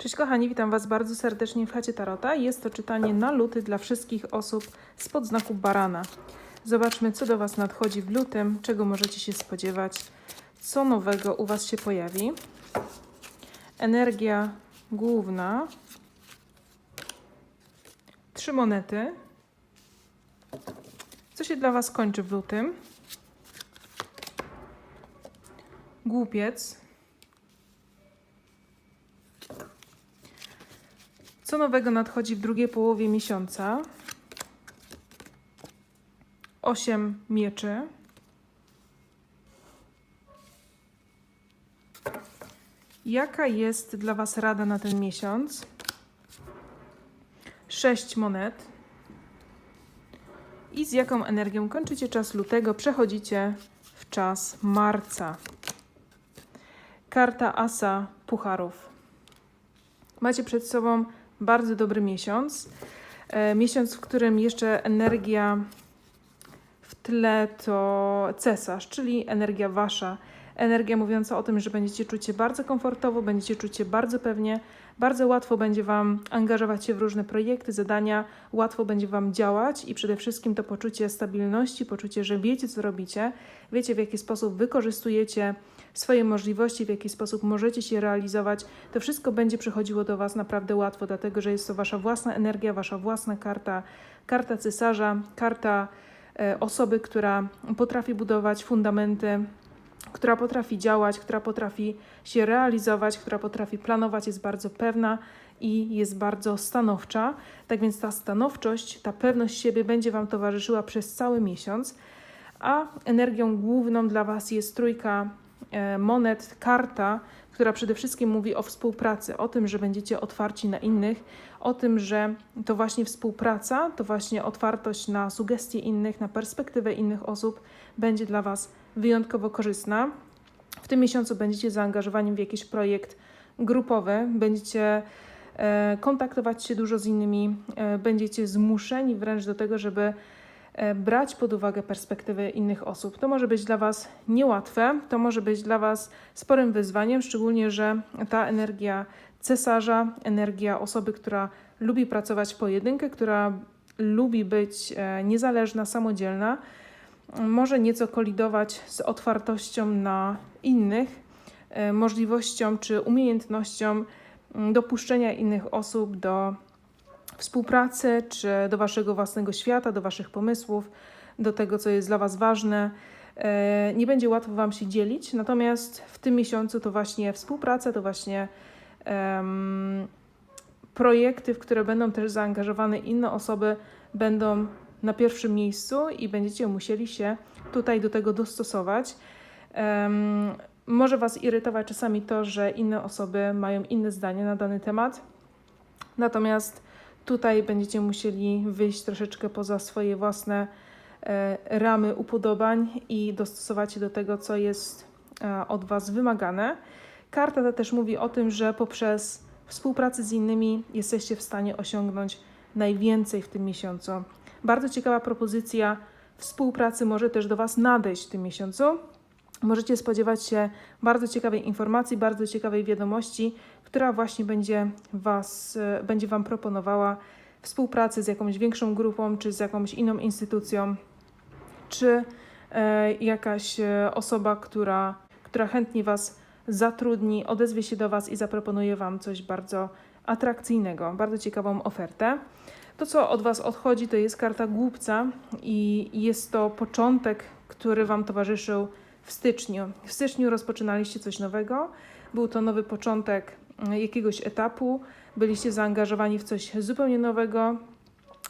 Cześć kochani, witam Was bardzo serdecznie w chacie Tarota. Jest to czytanie na luty dla wszystkich osób spod znaku barana. Zobaczmy, co do Was nadchodzi w lutym, czego możecie się spodziewać, co nowego u Was się pojawi. Energia główna. Trzy monety. Co się dla Was kończy w lutym? Głupiec. Co nowego nadchodzi w drugiej połowie miesiąca? Osiem mieczy. Jaka jest dla Was rada na ten miesiąc? Sześć monet. I z jaką energią kończycie czas lutego, przechodzicie w czas marca? Karta Asa Pucharów. Macie przed sobą bardzo dobry miesiąc. E, miesiąc, w którym jeszcze energia w tle to cesarz, czyli energia wasza. Energia mówiąca o tym, że będziecie czuć się bardzo komfortowo, będziecie czuć się bardzo pewnie, bardzo łatwo będzie Wam angażować się w różne projekty, zadania, łatwo będzie Wam działać i przede wszystkim to poczucie stabilności, poczucie, że wiecie, co robicie, wiecie, w jaki sposób wykorzystujecie swoje możliwości, w jaki sposób możecie się realizować. To wszystko będzie przychodziło do Was naprawdę łatwo, dlatego że jest to Wasza własna energia, Wasza własna karta, karta cesarza, karta e, osoby, która potrafi budować fundamenty która potrafi działać, która potrafi się realizować, która potrafi planować, jest bardzo pewna i jest bardzo stanowcza. Tak więc ta stanowczość, ta pewność siebie będzie Wam towarzyszyła przez cały miesiąc. A energią główną dla Was jest trójka monet, karta, która przede wszystkim mówi o współpracy, o tym, że będziecie otwarci na innych, o tym, że to właśnie współpraca, to właśnie otwartość na sugestie innych, na perspektywę innych osób będzie dla Was wyjątkowo korzystna. W tym miesiącu będziecie zaangażowani w jakiś projekt grupowy, będziecie e, kontaktować się dużo z innymi, e, będziecie zmuszeni wręcz do tego, żeby e, brać pod uwagę perspektywy innych osób. To może być dla Was niełatwe, to może być dla Was sporym wyzwaniem, szczególnie, że ta energia cesarza, energia osoby, która lubi pracować pojedynkę, która lubi być niezależna, samodzielna, może nieco kolidować z otwartością na innych, e, możliwością czy umiejętnością mm, dopuszczenia innych osób do współpracy, czy do waszego własnego świata, do waszych pomysłów, do tego, co jest dla was ważne. E, nie będzie łatwo wam się dzielić, natomiast w tym miesiącu to właśnie współpraca, to właśnie um, projekty, w które będą też zaangażowane inne osoby, będą na pierwszym miejscu i będziecie musieli się tutaj do tego dostosować. Um, może Was irytować czasami to, że inne osoby mają inne zdanie na dany temat, natomiast tutaj będziecie musieli wyjść troszeczkę poza swoje własne e, ramy upodobań i dostosować się do tego, co jest e, od Was wymagane. Karta ta też mówi o tym, że poprzez współpracę z innymi jesteście w stanie osiągnąć najwięcej w tym miesiącu. Bardzo ciekawa propozycja współpracy może też do Was nadejść w tym miesiącu. Możecie spodziewać się bardzo ciekawej informacji, bardzo ciekawej wiadomości, która właśnie będzie, was, e, będzie Wam proponowała współpracę z jakąś większą grupą, czy z jakąś inną instytucją, czy e, jakaś e, osoba, która, która chętnie Was zatrudni, odezwie się do Was i zaproponuje Wam coś bardzo atrakcyjnego, bardzo ciekawą ofertę. To, co od Was odchodzi, to jest karta głupca i jest to początek, który Wam towarzyszył w styczniu. W styczniu rozpoczynaliście coś nowego, był to nowy początek jakiegoś etapu, byliście zaangażowani w coś zupełnie nowego.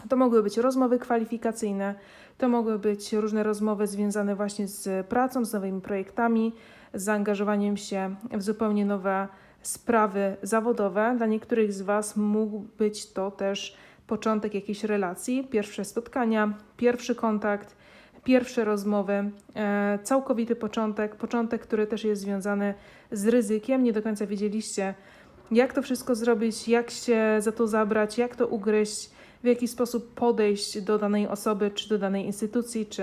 To mogły być rozmowy kwalifikacyjne, to mogły być różne rozmowy związane właśnie z pracą, z nowymi projektami, z zaangażowaniem się w zupełnie nowe sprawy zawodowe. Dla niektórych z Was mógł być to też początek jakiejś relacji, pierwsze spotkania, pierwszy kontakt, pierwsze rozmowy, e, całkowity początek, początek, który też jest związany z ryzykiem. Nie do końca wiedzieliście, jak to wszystko zrobić, jak się za to zabrać, jak to ugryźć, w jaki sposób podejść do danej osoby, czy do danej instytucji, czy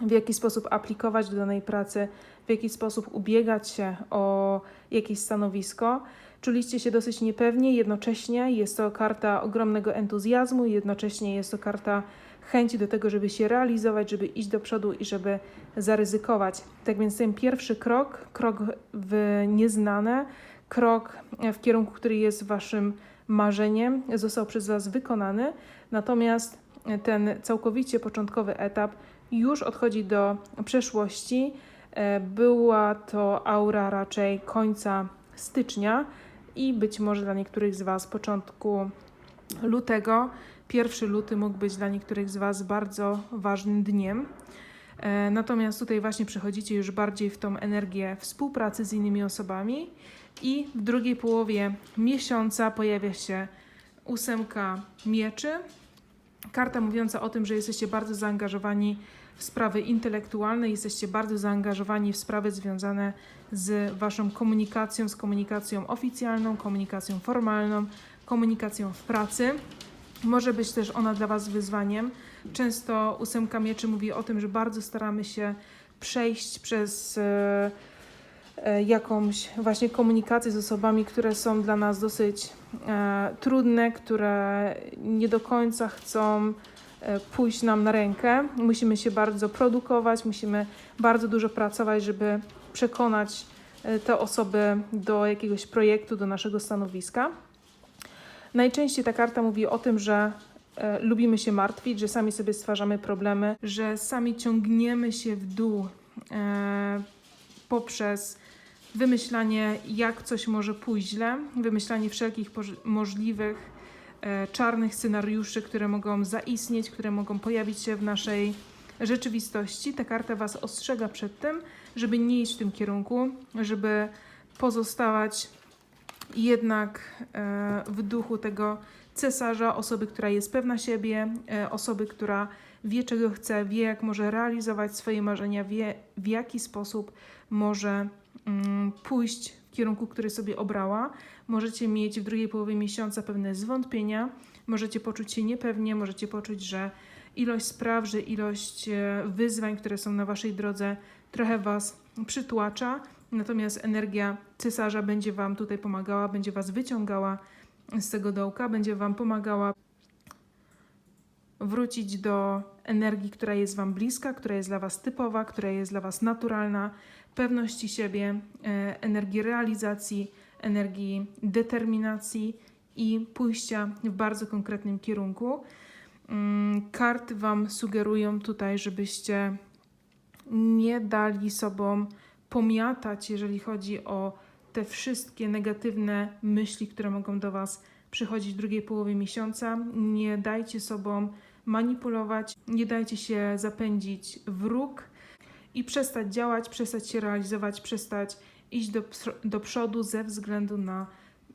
w jaki sposób aplikować do danej pracy, w jaki sposób ubiegać się o jakieś stanowisko. czuliście się dosyć niepewnie, jednocześnie jest to karta ogromnego entuzjazmu, jednocześnie jest to karta chęci do tego, żeby się realizować, żeby iść do przodu i żeby zaryzykować. Tak więc ten pierwszy krok, krok w nieznane, krok w kierunku, który jest waszym marzeniem, został przez was wykonany. Natomiast ten całkowicie początkowy etap już odchodzi do przeszłości. E, Była to aura raczej końca stycznia i być może dla niektórych z Was początku lutego. Pierwszy luty mógł być dla niektórych z Was bardzo ważnym dniem. E, Natomiast tutaj właśnie przechodzicie już bardziej w tą energię współpracy z innymi osobami i w drugiej połowie miesiąca pojawia się ósemka mieczy. Karta mówiąca o tym, że jesteście bardzo zaangażowani w sprawy intelektualne, jesteście bardzo zaangażowani w sprawy związane z Waszą komunikacją, z komunikacją oficjalną, komunikacją formalną, komunikacją w pracy. Może być też ona dla Was wyzwaniem. Często ósemka mieczy mówi o tym, że bardzo staramy się przejść przez e, jakąś właśnie komunikację z osobami, które są dla nas dosyć e, trudne, które nie do końca chcą e, pójść nam na rękę. Musimy się bardzo produkować, musimy bardzo dużo pracować, żeby przekonać e, te osoby do jakiegoś projektu, do naszego stanowiska. Najczęściej ta karta mówi o tym, że e, lubimy się martwić, że sami sobie stwarzamy problemy, że sami ciągniemy się w dół e, poprzez wymyślanie, jak coś może pójść źle, wymyślanie wszelkich możliwych e, czarnych scenariuszy, które mogą zaistnieć, które mogą pojawić się w naszej rzeczywistości. Ta karta Was ostrzega przed tym, żeby nie iść w tym kierunku, żeby pozostawać jednak e, w duchu tego cesarza, osoby, która jest pewna siebie, e, osoby, która wie, czego chce, wie, jak może realizować swoje marzenia, wie, w jaki sposób może pójść w kierunku, który sobie obrała. Możecie mieć w drugiej połowie miesiąca pewne zwątpienia, możecie poczuć się niepewnie, możecie poczuć, że ilość spraw, że ilość e, wyzwań, które są na Waszej drodze, trochę Was przytłacza. Natomiast energia cesarza będzie Wam tutaj pomagała, będzie Was wyciągała z tego dołka, będzie Wam pomagała wrócić do energii, która jest Wam bliska, która jest dla Was typowa, która jest dla Was naturalna, pewności siebie, e, energii realizacji, energii determinacji i pójścia w bardzo konkretnym kierunku. Mm, Karty Wam sugerują tutaj, żebyście nie dali sobą pomiatać, jeżeli chodzi o te wszystkie negatywne myśli, które mogą do Was przychodzić w drugiej połowie miesiąca. Nie dajcie sobą manipulować, nie dajcie się zapędzić w róg i przestać działać, przestać się realizować, przestać iść do, do przodu ze względu na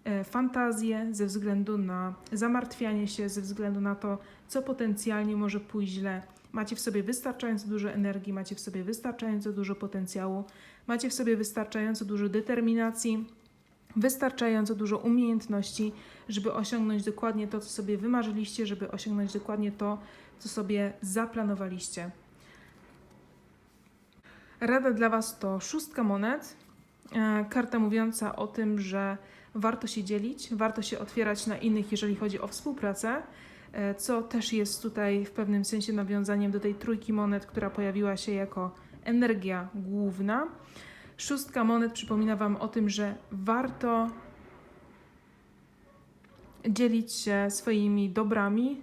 e, fantazję, ze względu na zamartwianie się, ze względu na to, co potencjalnie może pójść źle. Macie w sobie wystarczająco dużo energii, macie w sobie wystarczająco dużo potencjału, macie w sobie wystarczająco dużo determinacji, wystarczająco dużo umiejętności, żeby osiągnąć dokładnie to, co sobie wymarzyliście, żeby osiągnąć dokładnie to, co sobie zaplanowaliście. Rada dla Was to szóstka monet. E, Karta mówiąca o tym, że warto się dzielić, warto się otwierać na innych, jeżeli chodzi o współpracę, e, co też jest tutaj w pewnym sensie nawiązaniem do tej trójki monet, która pojawiła się jako energia główna. Szóstka monet przypomina Wam o tym, że warto dzielić się swoimi dobrami,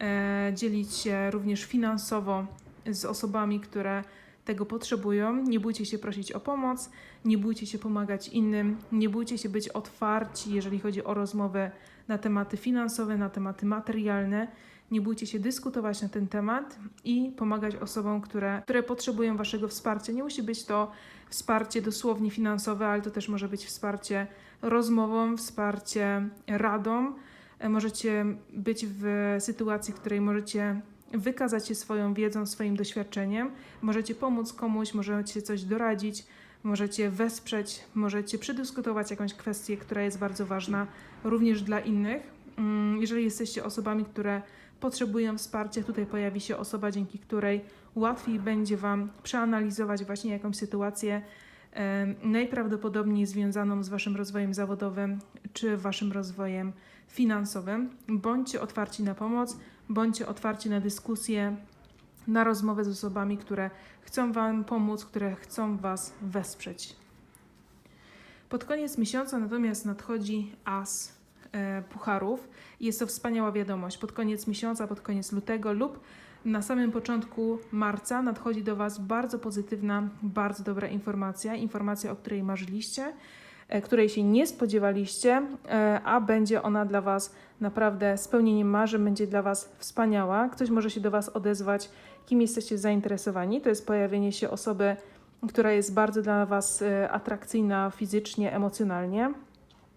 e, dzielić się również finansowo z osobami, które tego potrzebują. Nie bójcie się prosić o pomoc, nie bójcie się pomagać innym, nie bójcie się być otwarci, jeżeli chodzi o rozmowy na tematy finansowe, na tematy materialne. Nie bójcie się dyskutować na ten temat i pomagać osobom, które, które potrzebują Waszego wsparcia. Nie musi być to wsparcie dosłownie finansowe, ale to też może być wsparcie rozmową, wsparcie radą. E, Możecie być w sytuacji, w której możecie wykazać się swoją wiedzą, swoim doświadczeniem. Możecie pomóc komuś, możecie coś doradzić, możecie wesprzeć, możecie przedyskutować jakąś kwestię, która jest bardzo ważna również dla innych. Mm, Jeżeli jesteście osobami, które potrzebują wsparcia, tutaj pojawi się osoba, dzięki której łatwiej będzie Wam przeanalizować właśnie jakąś sytuację, najprawdopodobniej związaną z Waszym rozwojem zawodowym czy Waszym rozwojem finansowym. Bądźcie otwarci na pomoc, bądźcie otwarci na dyskusję, na rozmowę z osobami, które chcą Wam pomóc, które chcą Was wesprzeć. Pod koniec miesiąca natomiast nadchodzi As Pucharów. Jest to wspaniała wiadomość. Pod koniec miesiąca, pod koniec lutego lub na samym początku marca nadchodzi do Was bardzo pozytywna, bardzo dobra informacja. Informacja, o której marzyliście, e, której się nie spodziewaliście, e, a będzie ona dla Was naprawdę spełnieniem marzeń, będzie dla Was wspaniała. Ktoś może się do Was odezwać, kim jesteście zainteresowani. To jest pojawienie się osoby, która jest bardzo dla Was e, atrakcyjna fizycznie, emocjonalnie.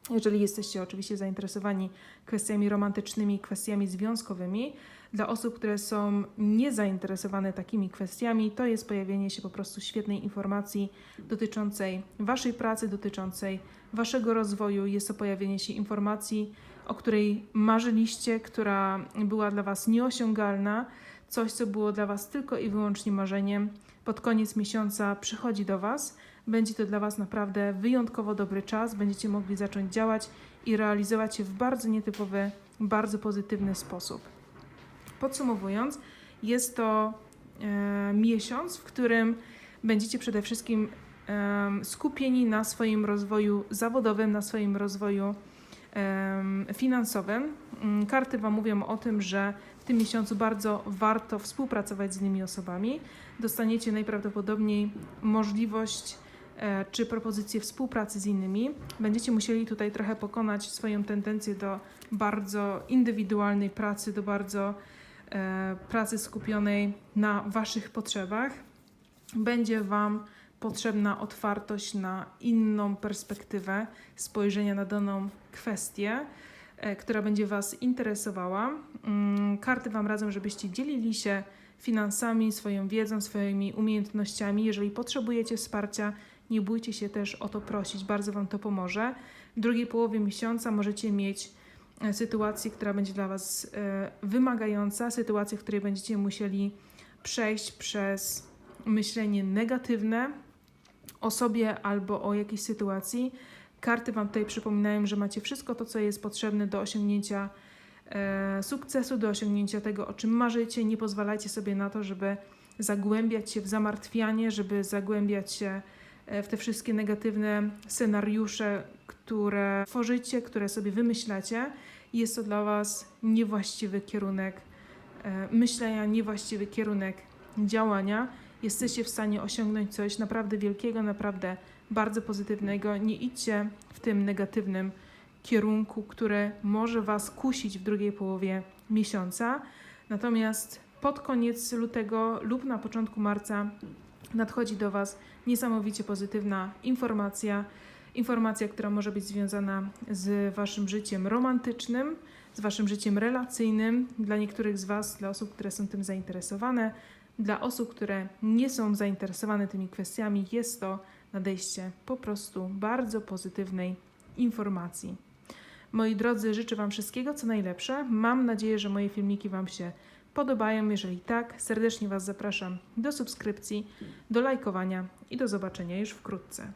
Jeżeli jesteście oczywiście zainteresowani kwestiami romantycznymi, kwestiami związkowymi, dla osób, które są niezainteresowane takimi kwestiami, to jest pojawienie się po prostu świetnej informacji dotyczącej Waszej pracy, dotyczącej Waszego rozwoju. Jest to pojawienie się informacji, o której marzyliście, która była dla Was nieosiągalna, coś, co było dla Was tylko i wyłącznie marzeniem. Pod koniec miesiąca przychodzi do Was. Będzie to dla Was naprawdę wyjątkowo dobry czas. Będziecie mogli zacząć działać i realizować się w bardzo nietypowy, bardzo pozytywny sposób. Podsumowując, jest to e, miesiąc, w którym będziecie przede wszystkim e, skupieni na swoim rozwoju zawodowym, na swoim rozwoju finansowym. Mm, Karty Wam mówią o tym, że w tym miesiącu bardzo warto współpracować z innymi osobami. Dostaniecie najprawdopodobniej możliwość e, czy propozycję współpracy z innymi. Będziecie musieli tutaj trochę pokonać swoją tendencję do bardzo indywidualnej pracy, do bardzo e, pracy skupionej na Waszych potrzebach. Będzie Wam potrzebna otwartość na inną perspektywę spojrzenia na daną kwestię, e, która będzie Was interesowała. Mm, Karty Wam radzą, żebyście dzielili się finansami, swoją wiedzą, swoimi umiejętnościami. Jeżeli potrzebujecie wsparcia, nie bójcie się też o to prosić, bardzo Wam to pomoże. W drugiej połowie miesiąca możecie mieć e, sytuację, która będzie dla Was e, wymagająca, sytuację, w której będziecie musieli przejść przez myślenie negatywne o sobie albo o jakiejś sytuacji. Karty Wam tutaj przypominają, że macie wszystko to, co jest potrzebne do osiągnięcia e, sukcesu, do osiągnięcia tego, o czym marzycie. Nie pozwalajcie sobie na to, żeby zagłębiać się w zamartwianie, żeby zagłębiać się e, w te wszystkie negatywne scenariusze, które tworzycie, które sobie wymyślacie. Jest to dla Was niewłaściwy kierunek e, myślenia, niewłaściwy kierunek działania. Jesteście w stanie osiągnąć coś naprawdę wielkiego, naprawdę bardzo pozytywnego. Nie idźcie w tym negatywnym kierunku, który może Was kusić w drugiej połowie miesiąca. Natomiast pod koniec lutego lub na początku marca nadchodzi do Was niesamowicie pozytywna informacja. Informacja, która może być związana z Waszym życiem romantycznym, z Waszym życiem relacyjnym. Dla niektórych z Was, dla osób, które są tym zainteresowane, dla osób, które nie są zainteresowane tymi kwestiami, jest to nadejście po prostu bardzo pozytywnej informacji. Moi drodzy, życzę Wam wszystkiego co najlepsze. Mam nadzieję, że moje filmiki Wam się podobają. Jeżeli tak, serdecznie Was zapraszam do subskrypcji, do lajkowania i do zobaczenia już wkrótce.